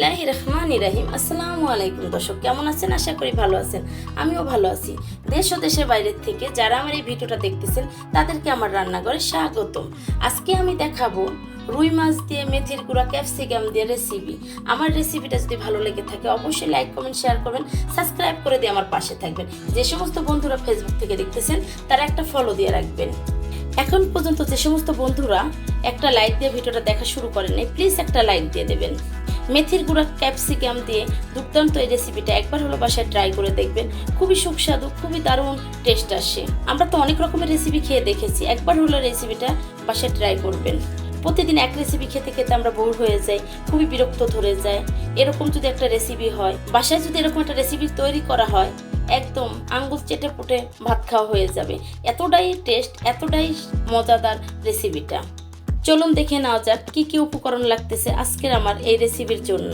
বিসমিল্লাহ রহমান রাহিম। আসসালামু আলাইকুম দর্শক, কেমন আছেন? আশা করি ভালো আছেন। আমিও ভালো আছি। দেশ ও দেশের বাইরের থেকে যারা আমার এই ভিডিওটা দেখতেছেন, তাদেরকে আমার রান্নাঘরে স্বাগতম। আজকে আমি দেখাবো রুই মাছ দিয়ে মেথির গুঁড়া, ক্যাপসিকাম দিয়ে রেসিপি আমার রেসিপিটা যদি ভালো লেগে থাকে, অবশ্যই লাইক কমেন্ট শেয়ার করবেন। সাবস্ক্রাইব করে দিয়ে আমার পাশে থাকবেন। যে সমস্ত বন্ধুরা ফেসবুক থেকে দেখতেছেন, তারা একটা ফলো দিয়ে রাখবেন। এখন পর্যন্ত যে সমস্ত বন্ধুরা একটা লাইক দিয়ে ভিডিওটা দেখা শুরু করেন প্লিজ একটা লাইক দিয়ে দেবেন। মেথির গুঁড়া ক্যাপসিকাম দিয়ে দুর্দান্ত এই রেসিপিটা একবার হলো বাসায় ট্রাই করে দেখবেন। খুবই সুস্বাদু, খুবই দারুণ টেস্ট আসে। আমরা তো অনেক রকমের রেসিপি খেয়ে দেখেছি, একবার হলো রেসিপিটা বাসায় ট্রাই করবেন। প্রতিদিন এক রেসিপি খেতে খেতে আমরা বোর হয়ে যাই, খুবই বিরক্ত ধরে যায় এরকম যদি একটা রেসিপি হয়, বাসায় যদি এরকম একটা রেসিপি তৈরি করা হয়, একদম আঙ্গুল চেটে পুটে ভাত খাওয়া হয়ে যাবে। এতটাই টেস্ট এতটাই মজাদার রেসিপিটা চলুন দেখে নেওয়া যাক কি কি উপকরণ লাগতেছে আজকের আমার এই রেসিপির জন্য।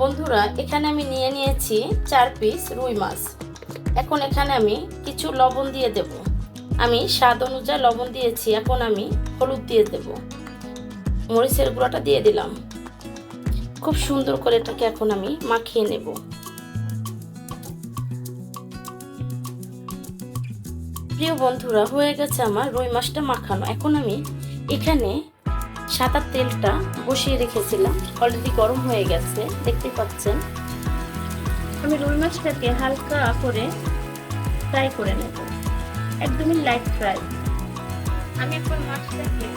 বন্ধুরা, এখানে আমি নিয়ে নিয়েছি চার পিস রুই মাছ। এখন এখানে আমি কিছু লবণ দিয়ে দেব। আমি স্বাদ অনুযায়ী লবণ দিয়েছি, এখন আমি হলুদ দিয়ে দেব। মরিচের গুঁড়াটা দিয়ে দিলাম। খুব সুন্দর করে এটাকে এখন আমি মাখিয়ে নেব। প্রিয় বন্ধুরা, হয়ে গেছে আমার রুই মাছটা মাখানো। এখন আমি এখানে সাদা তেলটা বসিয়ে রেখেছিলাম। অলরেডি গরম হয়ে গেছে, দেখতে পাচ্ছেন? আমি রুই মাছটাকে হালকা করে ফ্রাই করে নেব। একদমই লাইট ফ্রাই আমি এখন মাছটাকে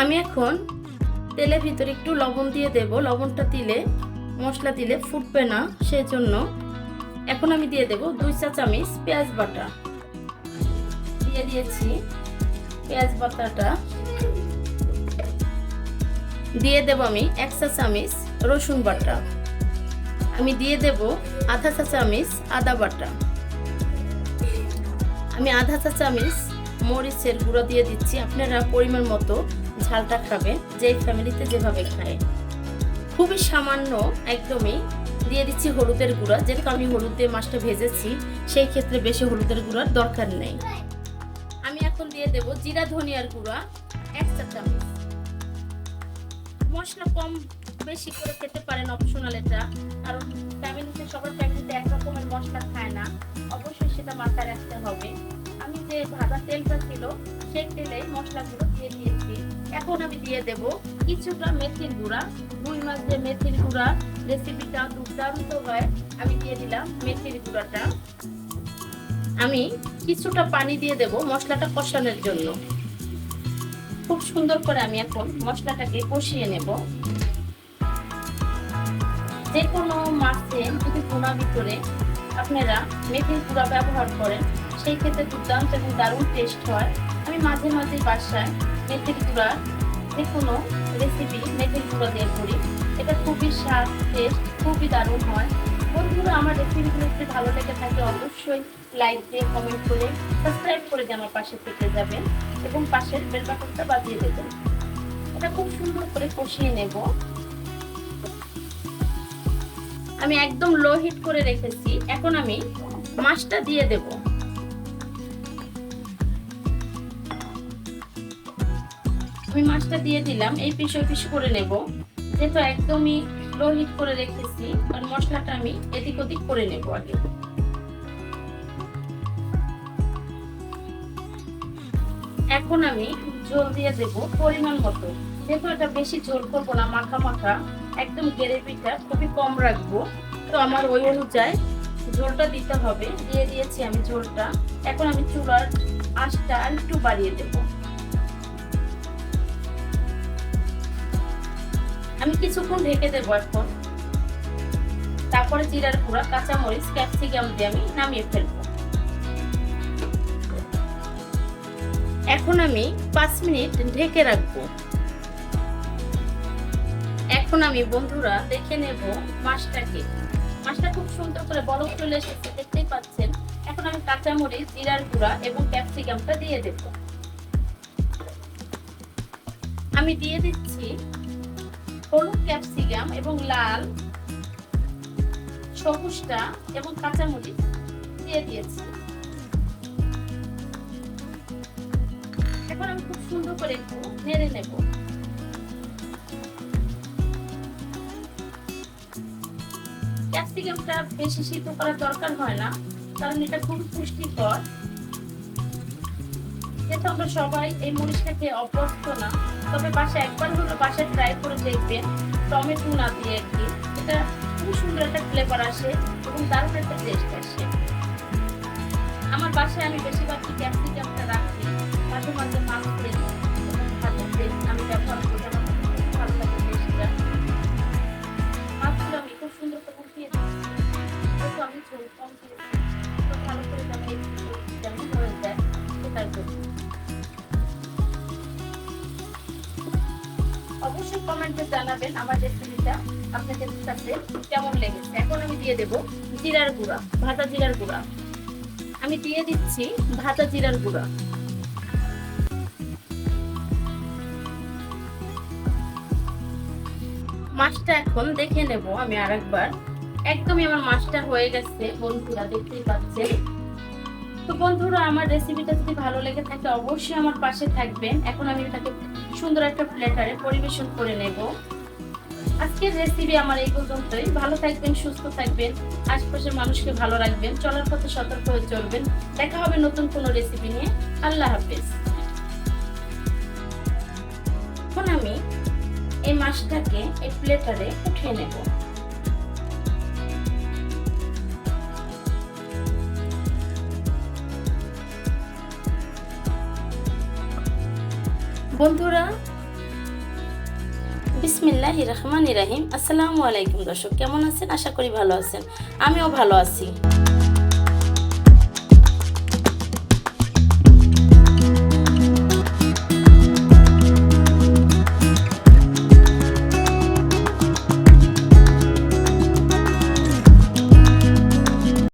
আমি এখন তেলের ভিতরে একটু লবণ দিয়ে দেব। লবণটা দিলে, মশলা দিলে ফুটবে না সেই জন্য এখন আমি দিয়ে দেব দুই চা চামচ পেঁয়াজ বাটা। দিয়ে দিয়েছি পেঁয়াজ বাটাটা। দিয়ে দেব আমি এক চা চামচ রসুন বাটা। আমি দিয়ে দেব আধা চা চামচ আদা বাটা। আমি আধা চা চামচ মরিচের গুঁড়ো দিয়ে দিচ্ছি। আপনারা পরিমাণ মতো ঝালটা খাবেন যেই ফ্যামিলিতে যেভাবে খায়। খুবই সামান্য একদমই দিয়ে দিচ্ছি হলুদের গুঁড়া। যেহেতু আমি হলুদ দিয়ে মাছটা ভেজেছি, সেই ক্ষেত্রে বেশি হলুদের গুঁড়ার দরকার নেই। আমি এখন দিয়ে দেব জিরা, ধনিয়ার গুঁড়া, এক চা চামচ। মশলা কম বেশি করে খেতে পারেন অপশনাল এটা, কারণ ফ্যামিলিতে সবার ফ্যামিলিতে এক রকমের মশলা খায় না। অবশ্যই সেটা মাথায় রাখতে হবে। আমি যে ভাজা তেলটা ছিল, সেই তেলে মশলাগুলো দিয়ে দিয়েছি। এখন আমি দিয়ে দেব কিছুটা মেথির গুঁড়া, রুই মাছ দিয়ে মেথির গুঁড়া রেসিপিটা দুর্দান্ত হয়। আমি দিয়ে দিলাম মেথির গুঁড়াটা। আমি কিছুটা পানি দিয়ে দেব মশলাটা কষানোর জন্য। খুব সুন্দর করে আমি এখন মশলাটাকে কষিয়ে নেব। যে কোনো মাছে যদি পোনা ভিতরে আপনারা মেথির গুঁড়া ব্যবহার করেন সেই ক্ষেত্রে দুর্দান্ত এবং দারুণ টেস্ট হয়। আমি মাঝে মাঝে বাসায় মেথির গুঁড়া, যে কোনো রেসিপি মেথির গুঁড়া দিয়ে করি। এটা খুবই স্বাদ টেস্ট খুবই দারুণ হয়। বন্ধুরা, আমার রেসিপিগুলো যদি ভালো লেগে থাকে, অবশ্যই লাইক দিয়ে কমেন্ট করে সাবস্ক্রাইব করে দিয়ে আমার পাশে থেকে যাবেন এবং পাশের বেল বাটনটা বাজিয়ে দেবেন। এটা খুব সুন্দর করে কষিয়ে নেব। আমি একদম লো হিট করে রেখেছি। এখন আমি মাছটা দিয়ে দেব। আমি মাছটা দিয়ে দিলাম, এই পিস ওই পিস করে নেব। যেহেতু একদমই লো হিট করে রেখেছি, আর মশলাটা আমি এদিক ওদিক করে নেব আগে। এখন আমি ঝোল দিয়ে দেব পরিমাণ মতো। যেহেতু এটা বেশি ঝোল করব না, মাখা মাখা, একদম গ্রেভিটা খুবই কম রাখব। তো আমার ওই অনুযায়ী ঝোলটা দিতে হবে। দিয়ে দিয়েছি আমি ঝোলটা। এখন আমি চুলার আঁচটা একটু বাড়িয়ে দেব। আমি কিছুক্ষণ ঢেকে দেবো এখন। তারপরে জিরার গুঁড়া, কাঁচামরিচ, ক্যাপসিকাম দিয়ে আমি নামিয়ে ফেলব। এখন আমি পাঁচ মিনিট ঢেকে রাখব। এখন আমি বন্ধুরা দেখে নেব মাছটাকে। মাছটা খুব সুন্দর করে বরফ চলে এসেছে, দেখতেই পাচ্ছেন। এখন আমি কাঁচামরিচ, জিরার গুঁড়া এবং ক্যাপসিকামটা দিয়ে দেব। আমি দিয়ে দিচ্ছি হলুদ ক্যাপসিকাম এবং লাল সবুজটা এবং কাঁচামরিচ দিয়ে দিয়েছি। এখন আমি খুব সুন্দর করে একটু নেড়ে নেব। ক্যাপসিকামটা বেশি সিদ্ধ করার দরকার হয় না, কারণ এটা খুব পুষ্টিকর। যেহেতু আমরা সবাই এই মরিচটা খেয়ে অভ্যস্ত না, তবে বাসায় একবার হলো বাসায় ট্রাই করে দেখবেন টমেটো না দিয়ে কি এটা খুব সুন্দর একটা ফ্লেভার আসে এবং দারুণ একটা টেস্ট আসে। আমার বাসায় আমি বেশিরভাগ ক্যাপসিকামটা অবশ্যই কমেন্টে জানাবেন আমার রেসিপিটা আপনাদের কাছে কেমন লেগেছে। এখন আমি দিয়ে দেব জিরার গুঁড়া, ভাজা জিরার গুঁড়া। আমি দিয়ে দিচ্ছি ভাজা জিরার গুঁড়া। মাছটা এখন দেখে নেব আমি আর একবার একদমই আমার মাছটা হয়ে গেছে, বন্ধুরা, দেখতেই পাচ্ছেন। তো বন্ধুরা, আমার রেসিপিটা যদি ভালো লেগে থাকে, অবশ্যই আমার পাশে থাকবেন। এখন আমি এটাকে সুন্দর একটা প্লেটারে পরিবেশন করে নেব। আজকের রেসিপি আমার এই পর্যন্তই। ভালো থাকবেন, সুস্থ থাকবেন, আশপাশের মানুষকে ভালো রাখবেন, চলার পথে সতর্ক হয়ে চলবেন। দেখা হবে নতুন কোনো রেসিপি নিয়ে। আল্লাহ হাফেজ। এখন আমি এই মাছটাকে এই প্লেটারে উঠিয়ে নেব। বন্ধুরা বিসমিল্লাহ রহমান ইরাহিম আসসালামু আলাইকুম দর্শক, কেমন আছেন? আশা করি ভালো আছেন। আমিও ভালো আছি।